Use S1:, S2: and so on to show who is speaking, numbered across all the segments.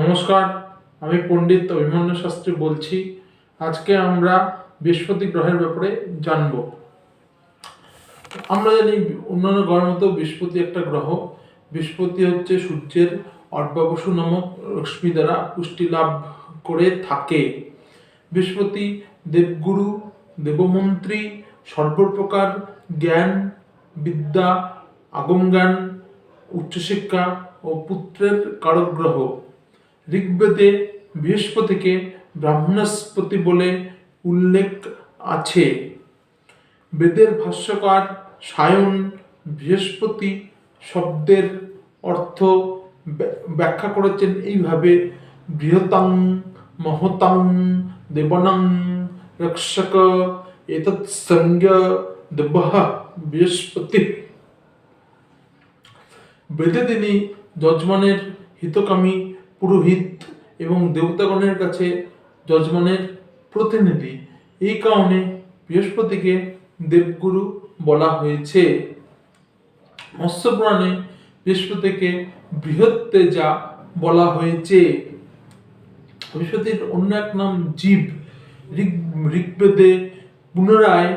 S1: নমস্কার, আমি পণ্ডিত অভিমন্য শাস্ত্রী বলছি। আজকে আমরা বৃহস্পতি গ্রহের ব্যাপারে জানব। আমরা জানি অন্যান্য গ্রহের মতো বৃহস্পতি একটা গ্রহ। বৃহস্পতি হচ্ছে সূর্যের অর্বাবসু নামক রশ্মি দ্বারা পুষ্টি লাভ করে থাকে। বৃহস্পতি দেবগুরু, দেবমন্ত্রী, সর্বপ্রকার জ্ঞান, বিদ্যা আগম জ্ঞান উচ্চশিক্ষা ও পুত্রের কারক গ্রহ। ঋগ্বেদে বৃহস্পতিকে ব্রাহ্মণস্পতি বলে উল্লেখ আছে। বেদের ভাষ্যকার সায়ন বৃহস্পতি শব্দের অর্থ ব্য- ব্যাখ্যা করেছেন এইভাবে, বৃহতাং, মহতাং, দেবনাং, রক্ষক, এতৎ সংজ্ঞ দেব বৃহস্পতি। বেদে তিনি যজমানের হিতকামী পুরোহিত এবং দেবতাগণের কাছে যজমানের প্রতিনিধি। এই কারণে বৃহস্পতিকে দেবগুরু বলা হয়েছে। মৎস্যপুরাণে বৃহস্পতিকে বৃহৎ তেজা বলা হয়েছে। বৃহস্পতির অন্য এক নাম জীব, ঋগ, ঋগ্বেদে পুনরায়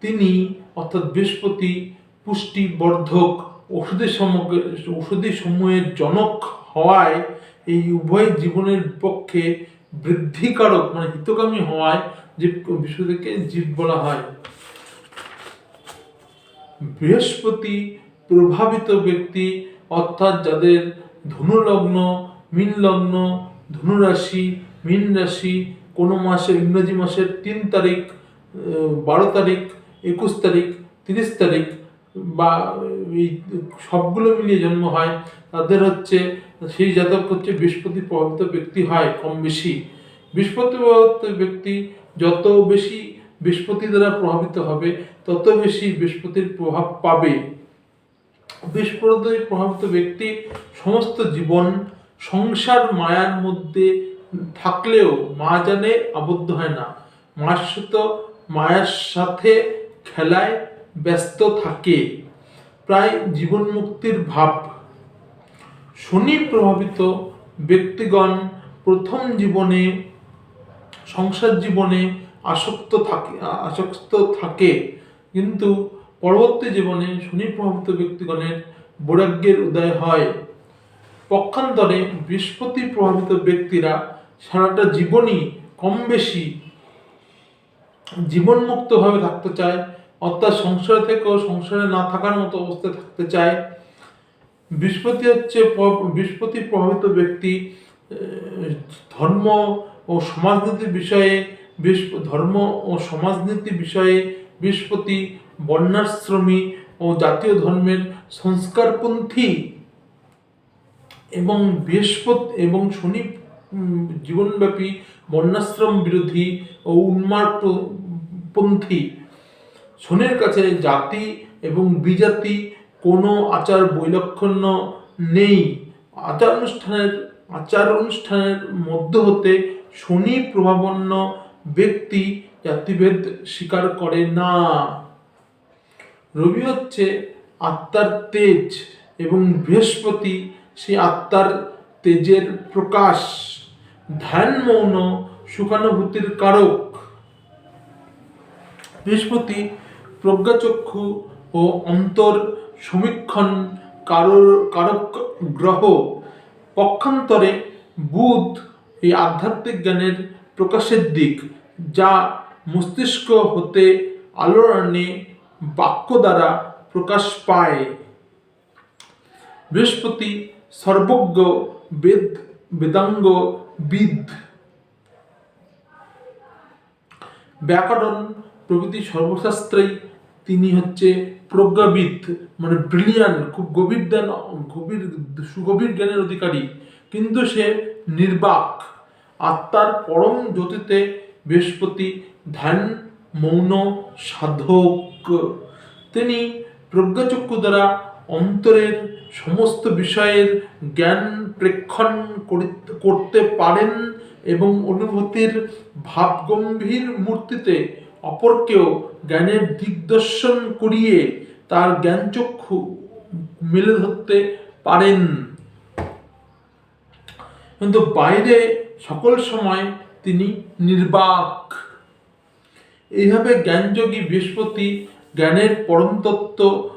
S1: তিনি অর্থাৎ বৃহস্পতি পুষ্টি বর্ধক ওষুধের সমগ্র ওষুধি সমূহের জনক হওয়ায় এই উভয় জীবনের পক্ষে বৃদ্ধিকারক মানে হিতকামী হওয়ায় জীব বৃহস্পতিকে জীব বলা হয়। বৃহস্পতি প্রভাবিত ব্যক্তি, অর্থাৎ যাদের ধনু লগ্ন মীন লগ্ন ধনু রাশি মীন রাশি কোনো মাসের ইংরেজি মাসের তিন তারিখ বারো তারিখ, একুশ তারিখ, তিরিশ তারিখ বা এই সবগুলো মিলিয়ে জন্ম হয়, তাদের হচ্ছে সেই জাতক হচ্ছে বৃহস্পতি প্রভাবিত ব্যক্তি হয় কম বেশি। বৃহস্পতি প্রভাবিত ব্যক্তি যত বেশি বৃহস্পতি দ্বারা প্রভাবিত হবে, তত বেশি বৃহস্পতির প্রভাব পাবে। বৃহস্পতি প্রভাবিত ব্যক্তি সমস্ত জীবন, সংসার মায়ার মধ্যে থাকলেও মা জানে আবদ্ধ হয় না। মার সাথে মায়ের সাথে খেলায় ব্যস্ত থাকে। প্রায় জীবন মুক্তির ভাব শনি প্রভাবিত ব্যক্তিগণ প্রথম জীবনে সংসার জীবনে আসক্ত থাকে আসক্ত থাকে। কিন্তু পরবর্তী জীবনে শনি প্রভাবিত ব্যক্তিগণের বৈরাগ্যের উদয় হয়। পক্ষান্তরে বৃহস্পতি প্রভাবিত ব্যক্তিরা সারাটা জীবনই কম বেশি জীবনমুক্তভাবে থাকতে চায়, অর্থাৎ সংসারে থেকেও, সংসারে না থাকার মতো অবস্থায় থাকতে চায়। বৃহস্পতি হচ্ছে বৃহস্পতি প্রভাবিত ব্যক্তি ধর্ম ও সমাজনীতি বিষয়ে ধর্ম ও সমাজনীতি বিষয়ে বৃহস্পতি বর্ণাশ্রমী ও জাতীয় ধর্মের সংস্কারপন্থী। এবং বৃহস্পতি এবং শনি জীবনব্যাপী বর্ণাশ্রম বিরোধী ও উন্মাদপন্থী শনির কাছে জাতি এবং বিজাতি কোনো আচার বৈলক্ষণ্য নেই। আচার অনুষ্ঠানের আচার অনুষ্ঠানের মধ্য হতে শনি প্রভাবন্য ব্যক্তি জাতিভেদ স্বীকার করে না। রবি হচ্ছে আত্মার তেজ এবং বৃহস্পতি সেই আত্মার তেজের প্রকাশ। ধ্যান, মৌন, সুখানুভূতির কারক। বৃহস্পতি প্রজ্ঞাচক্ষু ও অন্তর সমীক্ষণ কারোর, কারক গ্রহ পক্ষান্তরে বুধ এই আধ্যাত্মিক জ্ঞানের প্রকাশের দিক, যা মস্তিষ্ক হতে আলোর আনে বাক্য দ্বারা প্রকাশ পায়। বৃহস্পতি সর্বজ্ঞ বেদ, বেদাঙ্গ বিদ। ব্যাকরণ প্রভৃতি সর্বশাস্ত্রেই তিনি হচ্ছে প্রজ্ঞাবিদ মানে ব্রিলিয়ান খুব গভীর জ্ঞান, গভীর, সুগভীর জ্ঞানের অধিকারী। কিন্তু সে নির্বাক। আত্মার পরম জ্যোতিতে বৃহস্পতি, ধ্যান, মৌন, সাধক। তিনি প্রজ্ঞাচক্ষু দ্বারা অন্তরের সমস্ত বিষয়ের জ্ঞান প্রেক্ষণ করি- করতে পারেন এবং অনুভূতির ভাবগম্ভীর মূর্তিতে অপরকেও জ্ঞানের দিগদর্শন করিয়ে তার জ্ঞানচক্ষু মেলে ধরতে পারেন। কিন্তু বাইরে সকল সময় তিনি নির্বাক। এইভাবে জ্ঞানযোগী বৃহস্পতি জ্ঞানের পরম তত্ত্ব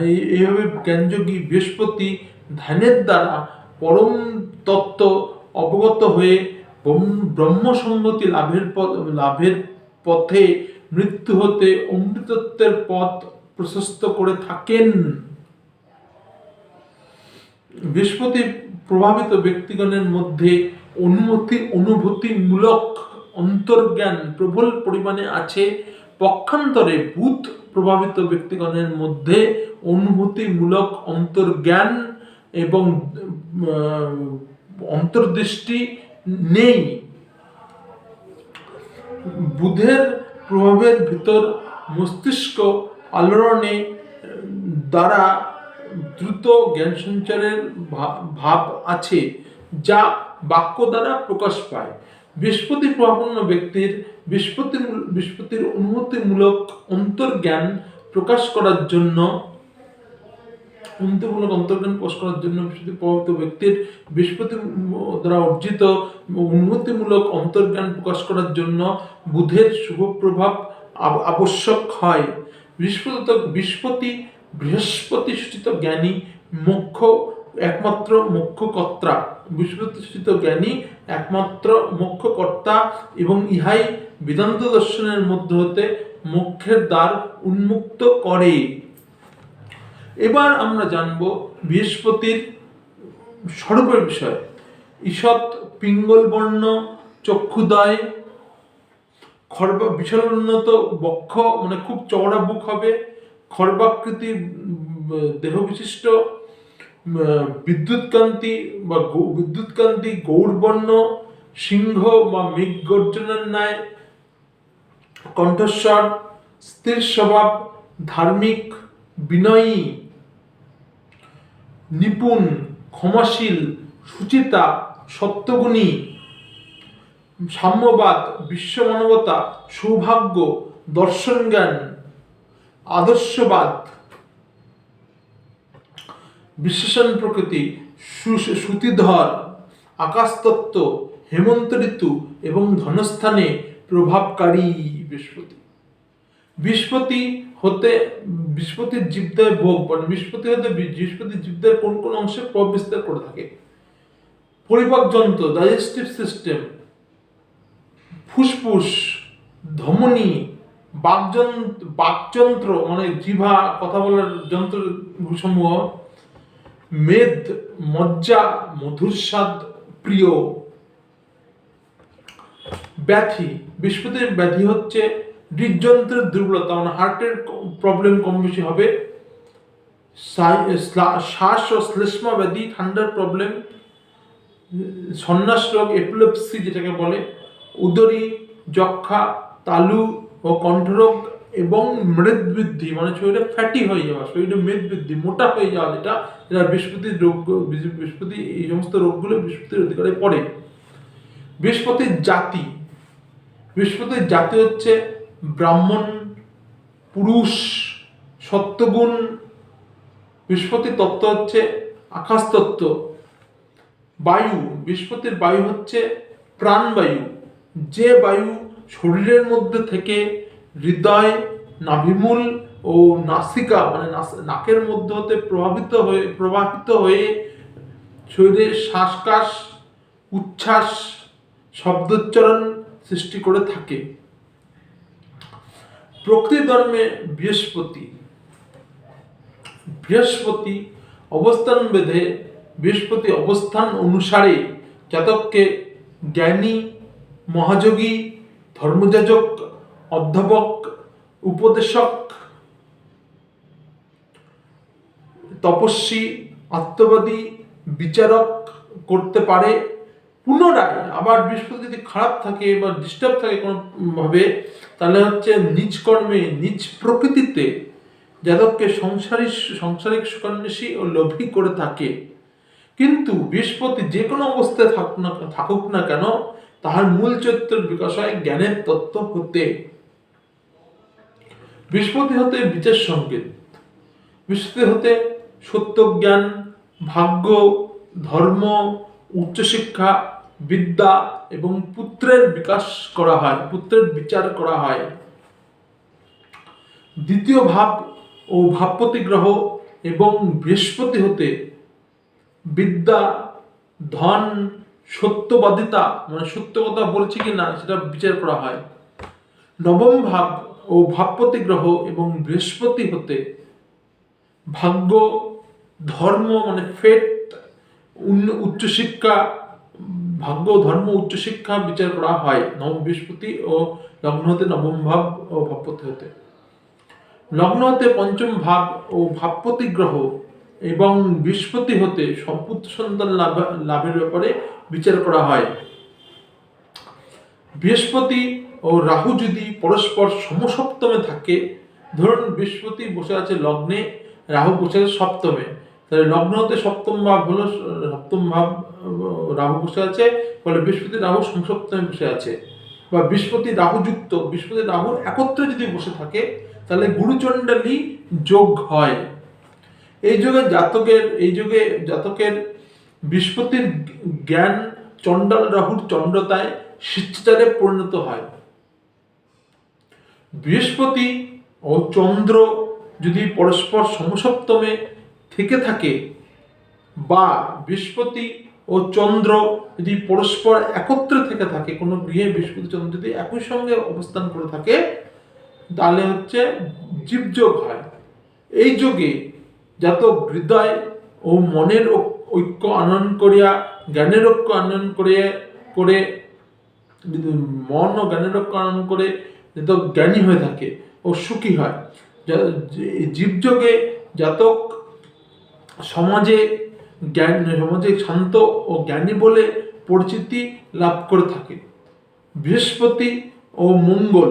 S1: এইভাবে জ্ঞানযোগী বৃহস্পতি ধ্যানের দ্বারা পরম তত্ত্ব অবগত হয়ে ব্রহ্ম- ব্রহ্মসঙ্গতি লাভের লাভের পথে মৃত্যু হতে অমৃতত্বের পথ প্রশস্ত করে থাকেন। বৃহস্পতি প্রভাবিত ব্যক্তিগণের মধ্যে অনুমতি, অনুভূতিমূলক অন্তর্জ্ঞান প্রবল পরিমাণে আছে। পক্ষান্তরে বুধ প্রভাবিত ব্যক্তিগণের মধ্যে অনুভূতিমূলক অন্তর্জ্ঞান এবং অন্তর্দৃষ্টি নেই। বুধের প্রভাবের ভিতর মস্তিষ্ক আলোড়নে দ্বারা দ্রুত জ্ঞান সঞ্চারের ভাব আছে, যা বাক্য দ্বারা প্রকাশ পায়। বৃহস্পতি প্রভাবন্ন ব্যক্তির বৃহস্পতি বৃহস্পতির অনুমতিমূলক অন্তর্জ্ঞান প্রকাশ করার জন্য অনুমতিমূলক অন্তর্জ্ঞান প্রকাশ করার জন্য প্রভাবিত ব্যক্তির বৃহস্পতি দ্বারা অর্জিত উন্নতিমূলক অন্তর্জ্ঞান প্রকাশ করার জন্য বুধের শুভ প্রভাব আবশ্যক হয়। বৃহস্পতি বৃহস্পতি বৃহস্পতি সূচিত জ্ঞানী মুখ্য একমাত্র মুখ্য কর্তা। বৃহস্পতি সূচিত জ্ঞানী একমাত্র মুখ্য কর্তা এবং ইহাই বেদান্ত দর্শনের মধ্যে হতে মুখ্যের দ্বার উন্মুক্ত করে। এবার আমরা জানব বৃহস্পতির স্বরূপের বিষয়। ঈষৎ, পিঙ্গল বর্ণ, চক্ষুদয়, খর্ব বিশাল উন্নত বক্ষ মানে খুব চওড়া বুক হবে, খর্বাকৃতি দেহ বিশিষ্ট বিদ্যুৎকান্তি বা বিদ্যুৎকান্তি, গৌরবর্ণ, সিংহ বা মেঘ গর্জনের ন্যায়, কণ্ঠস্বর, স্থির স্বভাব, ধার্মিক, বিনয়ী নিপুণ, ক্ষমাশীল, সুচিতা, সত্যগুণী, সাম্যবাদ বিশ্ব মানবতা সৌভাগ্য দর্শন জ্ঞান আদর্শবাদ বিশ্লেষণ প্রকৃতি সুতিধর, আকাশতত্ত্ব, হেমন্ত ঋতু এবং ধনস্থানে প্রভাবকারী বৃহস্পতি। বৃহস্পতি হতে বৃহস্পতির জীবদের ভোগ মানে বৃহস্পতি হতে বৃহস্পতির জীবদের কোন কোন অংশে প্রভাব বিস্তার করে থাকে। পরিপাক যন্ত্র ডাইজেস্টিভ সিস্টেম ফুসফুস, ধমনী, বাকযন্ত্র বাকযন্ত্র মানে জিভা, কথা বলার যন্ত্র সমূহ মেদ, মজ্জা মধুর স্বাদ প্রিয়। ব্যাধি, বৃহস্পতির ব্যাধি হচ্ছে হৃদযন্ত্রের দুর্বলতা মানে হার্টের প্রবলেম কম বেশি হবে। শ্বাস ও শ্লেষ্মা ব্যাধি, ঠান্ডার প্রবলেম সন্ন্যাস রোগ এপিলেপসি যেটাকে বলে, উদরী, যক্ষা, তালু ও কণ্ঠরোগ এবং মেদ বৃদ্ধি মানে শরীরে ফ্যাটি হয়ে যাওয়া, শরীরে মেদ বৃদ্ধি, মোটা হয়ে যাওয়া যেটা যেটা বৃহস্পতির রোগ বৃহস্পতি, এই সমস্ত রোগগুলো বৃহস্পতির অধিকারে পড়ে। বৃহস্পতির জাতি বৃহস্পতির জাতি হচ্ছে ব্রাহ্মণ, পুরুষ, সত্যগুণ, বৃহস্পতি তত্ত্ব হচ্ছে আকাশ তত্ত্ব বায়ু, বৃহস্পতির বায়ু হচ্ছে প্রাণবায়ু। যে বায়ু শরীরের মধ্যে থেকে হৃদয় নাভিমূল ও নাসিকা মানে নাকের মধ্যে হতে প্রভাবিত হয়ে, প্রবাহিত হয়ে শরীরের শ্বাসকাশ, উচ্ছ্বাস, শব্দোচ্চারণ সৃষ্টি করে থাকে। প্রকৃতি ধর্মে বৃহস্পতি। বৃহস্পতি অবস্থান বেঁধে বৃহস্পতি অবস্থান অনুসারে জাতককে জ্ঞানী, মহাযোগী, ধর্মযাজক, অধ্যাপক, উপদেশক, তপস্বী, আত্মবাদী, বিচারক করতে পারে। পুনরায় আবার বৃহস্পতি যদি খারাপ থাকে বা ডিস্টার্ব থাকে কোনো ভাবে তাহলে হচ্ছে নিজ কর্মে, নিজ প্রকৃতিতে যাদবকে সংসারী, সংসারিক সুকন্যাসী ও লোভী করে থাকে। কিন্তু বৃহস্পতি যে কোনো অবস্থায় থাকুক না থাকুক না কেন, তাহার মূল চরিত্রের বিকাশ হয় জ্ঞানের তত্ত্ব হতে। বৃহস্পতি হতে বিচার সংকেত। বৃহস্পতি হতে সত্য জ্ঞান, ভাগ্য, ধর্ম, উচ্চশিক্ষা বিদ্যা এবং পুত্রের বিকাশ করা হয়, পুত্রের বিচার করা হয়। দ্বিতীয় ভাব ও ভাবপতি গ্রহ এবং বৃহস্পতি হতে বিদ্যা, ধন, সত্যবাদিতা মানে সত্য কথা বলছে কি না সেটা বিচার করা হয়। নবম ভাব ও ভাবপতি গ্রহ এবং বৃহস্পতি হতে ভাগ্য, ধর্ম মানে ফেট উচ্চশিক্ষা ভাগ্য, ধর্ম উচ্চশিক্ষা বিচার করা হয়। নবম বৃহস্পতি ও লগ্ন হতে নবম ভাব ও ভাবপতি হতে। লগ্ন হতে পঞ্চম ভাব ও ভাবপতি গ্রহ এবং বৃহস্পতি হতে সম্পুত্র সন্তান লাভ, লাভের ব্যাপারে বিচার করা হয়। বৃহস্পতি ও রাহু যদি পরস্পর সমসপ্তমে থাকে, ধরুন বৃহস্পতি বসে আছে লগ্নে, রাহু বসে আছে সপ্তমে। তাহলে লগ্ন হতে সপ্তম ভাব হলো, সপ্তম ভাব, রাহু বসে আছে, ফলে বৃহস্পতি রাহু সমসপ্তমে বসে আছে। বা বৃহস্পতি রাহুযুক্ত, বৃহস্পতি রাহু একত্রে যদি বসে থাকে, তাহলে গুরুচণ্ডালী যোগ হয়। এই যুগে জাতকের, এই যুগে জাতকের বৃহস্পতির জ্ঞান চণ্ডাল রাহুর চণ্ডতায় শিষ্টাচারে পরিণত হয়। বৃহস্পতি ও চন্দ্র যদি পরস্পর সমসপ্তমে থেকে থাকে বা বৃহস্পতি ও চন্দ্র যদি পরস্পর একত্রে থেকে থাকে, কোনো গৃহে বৃহস্পতি চন্দ্র যদি একই সঙ্গে অবস্থান করে থাকে, তাহলে হচ্ছে জীবযোগ হয়। এই যোগে যত হৃদয় ও মনের ঐক্য আনয়ন করিয়া, জ্ঞানের ঐক্য আনয়ন করিয়া, করে মন ও জ্ঞানের ঐক্য আনয়ন করে জাতক জ্ঞানী হয়ে থাকে ও সুখী হয়। জীবযোগে জাতক সমাজে জ্ঞান, সমাজে শান্ত ও জ্ঞানী বলে পরিচিতি লাভ করে থাকে। বৃহস্পতি ও মঙ্গল।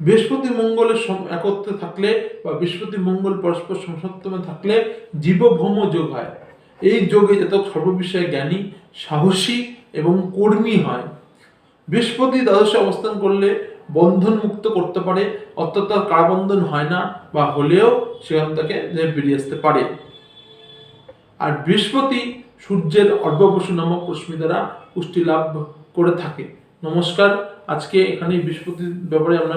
S1: বৃহস্পতি মঙ্গলের একত্রে থাকলে বা বৃহস্পতি মঙ্গল পরস্পর সমসপ্তমে থাকলে জীবভৌম যোগ হয়। এই যোগে জাতক সর্ববিষয়ে জ্ঞানী, সাহসী এবং কর্মী হয়। বৃহস্পতি দ্বাদশে অবস্থান করলে বন্ধন মুক্ত করতে পারে, অর্থাৎ তার কারাবন্ধন হয় না বা হলেও সেখান থেকে বেরিয়ে আসতে পারে। আর বৃহস্পতি সূর্যের অর্ধবসু নামক রশ্মি দ্বারা পুষ্টি লাভ করে থাকে। নমস্কার, আজকে এখানে বৃহস্পতির ব্যাপারে আমরা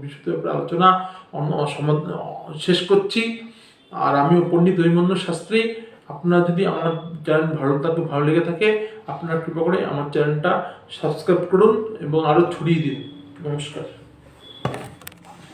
S1: বৃহস্পতির ব্যাপারে আলোচনা শেষ করছি। আর আমি পণ্ডিত দৈমন্য শাস্ত্রী, আপনারা যদি আমার চ্যানেল ভালো থাকে, ভালো লেগে থাকে আপনার কৃপা করে আমার চ্যানেলটা সাবস্ক্রাইব করুন এবং আরও ছড়িয়ে দিন। নমস্কার।